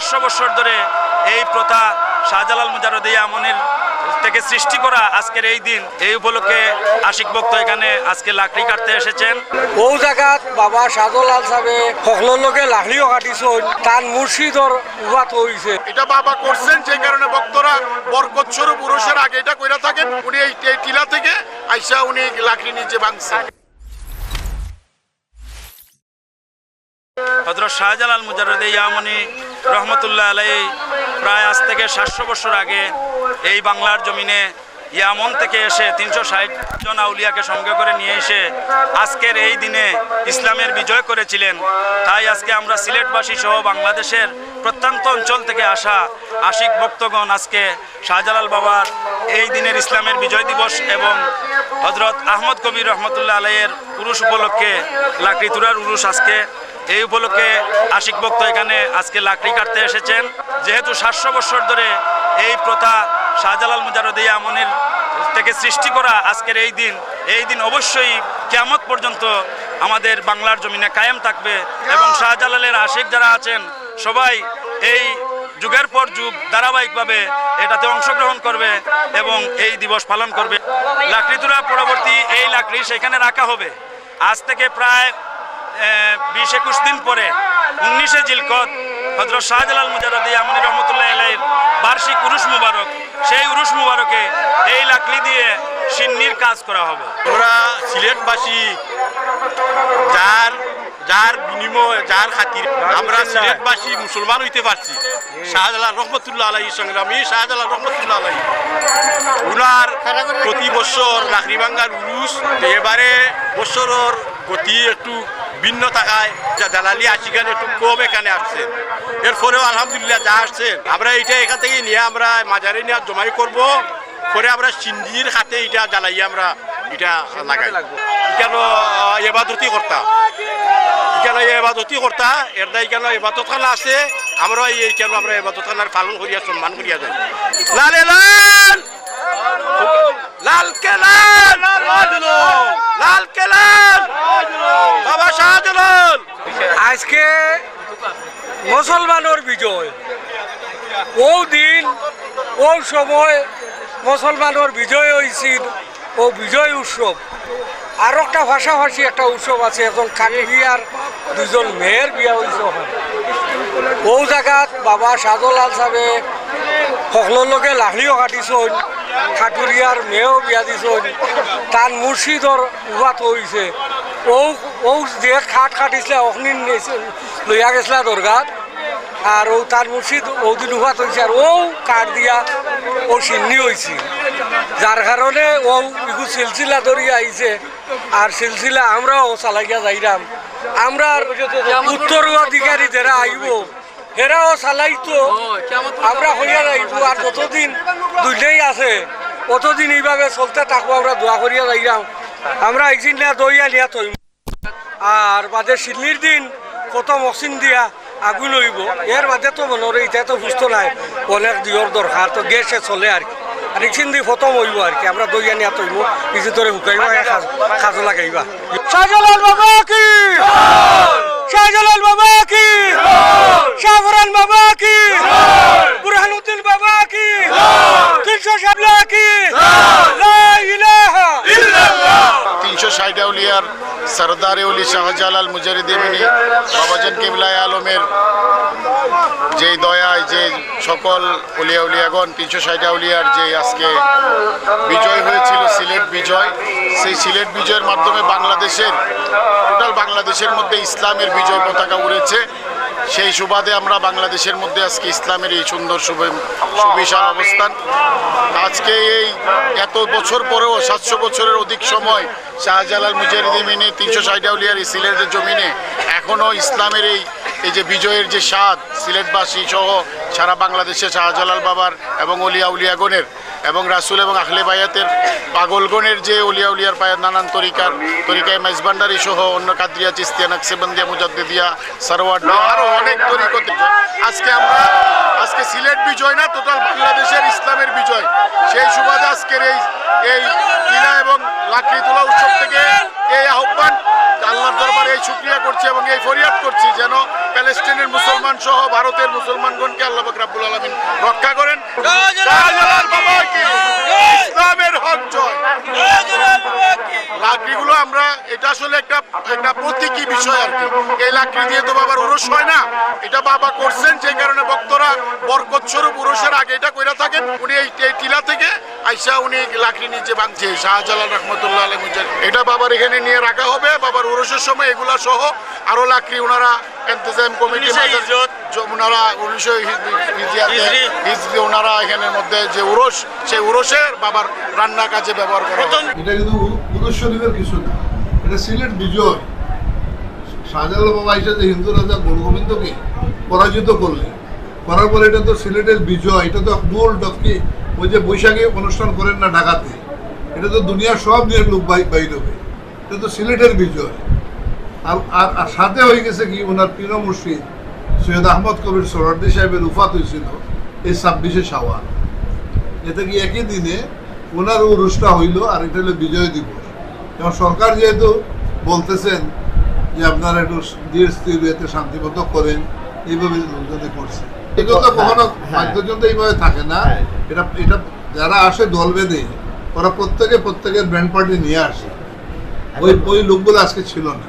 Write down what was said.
সাতশো বছর ধরে এই প্রথা শাহজালাল মুজারদিয়া আমনের থেকে সৃষ্টি করা আজকের এই দিন এই উপলক্ষে আশিক ভক্ত এখানে আজকে লাকড়ি কাটতে এসেছেন। ও জায়গাত বাবা সাজলাল সাহেবে সকলের লগে লাহড়িও কাটিছন তার মুর্শিদর উহাত হইছে এটা বাবা করছেন যে কারণে ভক্তরা বরকত স্বরূপ পুরুষের আগে এটা কইরা থাকেন উনি এই টিলা থেকে আইসা উনি লাকড়ি নিচে ভাঙছেন হজরত শাহজালাল মুজারদ ইয়ামনি রহমতুল্লাহ আলাই প্রায় আজ থেকে সাতশো বছর আগে এই বাংলার জমিনে ইয়ামন থেকে এসে তিনশো ষাট জন আউলিয়াকে সঙ্গে করে নিয়ে এসে আজকের এই দিনে ইসলামের বিজয় করেছিলেন। তাই আজকে আমরা সিলেটবাসী সহ বাংলাদেশের প্রত্যন্ত অঞ্চল থেকে আসা আশিক ভক্তগণ আজকে শাহজালাল বাবার এই দিনের ইসলামের বিজয় দিবস এবং হজরত আহমদ কবির রহমতুল্লাহ আলাইয়ের উরুষ উপলক্ষে লাকড়ি তুরার উরুষ আজকে এই উপলক্ষে আশিক ভক্ত এখানে আজকে লাকড়ি কাটতে এসেছেন। যেহেতু সাতশো বছর ধরে এই প্রথা শাহজালাল মুজারদিয়া আমনের থেকে সৃষ্টি করা আজকের এই দিন এই দিন অবশ্যই কেয়ামত পর্যন্ত আমাদের বাংলার জমিনে কায়েম থাকবে এবং শাহজালালের আশিক যারা আছেন, সবাই এই যুগের পর যুগ ধারাবাহিকভাবে এটাতে অংশগ্রহণ করবে এবং এই দিবস পালন করবে। লাকড়ি তুরা পরবর্তী এই লাকড়ি সেখানে রাখা হবে। আজ থেকে প্রায় বিশ একুশ দিন পরে উনিশে জিলকত হজরত শাহজালাল মুজারদি আমনি রহমতুল্লাহ আলাইয়ের বার্ষিক উরুশ মুবারক, সেই উরুশ মুবারকে এই লাকড়ি দিয়ে সিন্নির কাজ করা হবে। আমরা সিলেটবাসী, যার যার বিনিময়, যার খাতির, আমরা সিলেটবাসী মুসলমান হইতে পারছি। শাহজালাল রহমতুল্লাহ আলাই সংগ্রামী শাহজালাল রহমতুল্লাহ আলাই উনার প্রতি বছর লাকড়ি উরুস এবারে বছরের গতি একটু ভিন্ন থাকায় যা দালালি আশিখানে একটু কম এখানে আসছে। এরপরেও আলহামদুলিল্লাহ যা আসছে, আমরা এটা এখান থেকে নিয়ে আমরা মাজারে নিয়ে জমাই করব, পরে আমরা সিন্দির হাতে এটা জ্বালাইয়া আমরা এটা লাগাই। কেন এবাদতি করতা? কেন এবাদতি করতা? এর দায় কেন এবাদত খানা আছে? আমরা এই কেন আমরা এবাদত খানার পালন করিয়া সম্মান করিয়া যাই। লালে, লাল লাল কে লাল লাল কে লাল বাবা শাহজালাল আজকে মুসলমানের বিজয়। ও দিন ও সময় মুসলমানের বিজয় হয়েছিল ও বিজয় উৎসব। আর একটা ভাষাভাষী একটা উৎসব আছে এখন কাঠবিয়ার দুজন মেয়ের বিয়া হয়েছে ও জায়গাত বাবা সাজলাল সাহেবে সকলের লগে লাহড়িও কাটিছন মেয়েও বিয়া দিছন। তার মুর্শিদর উহাত হয়েছে ও ও যে খাট কাটিছিলে অখনি লইয়া গেছিলা দরগাত আর ও তার মুর্শিদ ওদিন উহাত হয়েছে আর ও কাঠ দিয়া ও সিন্নি হয়েছে যার কারণে ও ইগু সিলসিলা ধরিয়া আইছে আর সিলসিলা আমরাও চালাইয়া যাইরাম আমরা উত্তরাধিকারী যারা আইব হেরাও চালাইতো। আমরা হইয়া যাইব। আর যতদিন দুইটাই আছে অতদিন এইভাবে চলতে থাকব আমরা দোয়া করিয়া যাইরাম। আমরা একদিন না দইয়া নিয়া থইম। আর বাদে সিল্লির দিন কত মসিন দিয়া আগুন হইব এর বাদে তো মনে এটা তো সুস্থ নাই। অনেক দিওর দরকার তো গ্যাসে চলে আর কি। আর একদিন দিয়ে খতম হইব আর কি। আমরা দইয়া নিয়া থইব কিছু ধরে শুকাইবা খাজ লাগাইবা। শাহজালাল বাবা কি? শাহজালাল বাবা কি? শাহফরান বাবা কি বুরহানুদ্দিন বাবা কি তিনশো সাবলা কি লা ইলাহা তিনশো ষাট আউলিয়ার সরদারে উলি শাহজালাল মুজারিদিমিনী বাবাজান কেবলায় আলমের যে দয়ায় যে সকল উলিয়া উলিয়াগণ, তিনশো ষাট উলিয়ার যে আজকে বিজয় হয়েছিল, সিলেট বিজয়, সেই সিলেট বিজয়ের মাধ্যমে বাংলাদেশের, টোটাল বাংলাদেশের মধ্যে ইসলামের বিজয় পতাকা উড়েছে। সেই সুবাদে আমরা বাংলাদেশের মধ্যে আজকে ইসলামের এই সুন্দর সুবিশাল অবস্থান। আজকে এই এত বছর পরেও সাতশো বছরের অধিক সময় শাহজালাল মুজাহিদিমিনী তিনশো ষাটাউলিয়ার এই সিলেটের জমিনে এখনও ইসলামের এই এই যে বিজয়ের যে স্বাদ, সিলেটবাসী সহ সারা বাংলাদেশে শাহজালাল বাবার এবং অলিয়া উলিয়াগণের এবং রাসুল এবং আহলে বায়াতের পাগলগণের যে উলিয়া উলিয়ার পায়ের নানান তরিকার তরিকায় মাইজবান্ডারি সহ অন্য কাদ্রিয়া চিস্তিয়া নাকসেবন্দিয়া মুজাদ্দিদিয়া সারওয়ার আরও অনেক তরিকতে আজকে আমরা আজকে সিলেট বিজয় না টোটাল বাংলাদেশের ইসলামের বিজয়। সেই সুবাদে আজকের এই এই কিলা এবং লাকড়ি তোলা উৎসব থেকে এই আহ্বান আল্লাহ আল্লাহর দরবারে এই শুক্রিয়া করছি এবং এই ফরিয়াদ করছি যেন প্যালেস্টাইনের মুসলমান সহ ভারতের মুসলমানগণকে আল্লাহ পাক রাব্বুল আলামিন রক্ষা করেন শাহজালাল বাবা কি ইসলামের হক জয় লাকড়িগুলো আমরা এটা আসলে একটা একটা প্রতীকী বিষয় আর কি। এই লাকড়ি দিয়ে তো বাবার উরস হয় না। এটা বাবা করছেন যে কারণে ভক্তরা বরকত স্বরূপ উরসের আগে এটা কইরা থাকেন। উনি এই টিলা থেকে আইসা উনি লাকড়ি নিচে ভাঙছে শাহজালাল রহমতুল্লাহ আলম এটা বাবার এখানে নিয়ে রাখা হবে। বাবার উরসের সময় এগুলা সহ আরও লাকড়ি ওনারা এন্তেজাম কমিটি। ওনারা উনিশশো ওনারা এখানের মধ্যে যে উরস সেই উরসের বাবার রান্না কাজে ব্যবহার করা এটা কিন্তু শরীফের কিছু না। এটা সিলেট বিজয়। শাহজালাল বাবা হিসেবে হিন্দু রাজা গোলগোবিন্দকে পরাজিত করলেন। করার পরে এটা তো সিলেটের বিজয় এটা তো মূল ডকি ওই যে বৈশাখে অনুষ্ঠান করেন না ঢাকাতে। এটা তো দুনিয়ার সব নিয়ে লোক বাই- বাইর হবে। এটা তো সিলেটের বিজয়। আর আর- আর সাথে হয়ে গেছে কি ওনার প্রিয় মুর্শিদ সৈয়দ আহমদ কবির সোরার্দি সাহেবের উফাত হয়েছিল এই ছাব্বিশে সাওয়াল এটা কি একই দিনে ওনার উরুষটা হইল আর এটা হলো বিজয় দিবস। এবং সরকার যেহেতু বলতেছেন যে আপনারা একটু ধীর স্থির এতে শান্তিমত করেন এইভাবে লোকজনে করছে। এটা তো কখনো বাদ্যযন্ত্র এইভাবে থাকে না। এটা এটা যারা আসে দল বেঁধে ওরা প্রত্যেকে প্রত্যেকের ব্যান্ড পার্টি নিয়ে আসে। ওই ওই লোকগুলো আজকে ছিল না।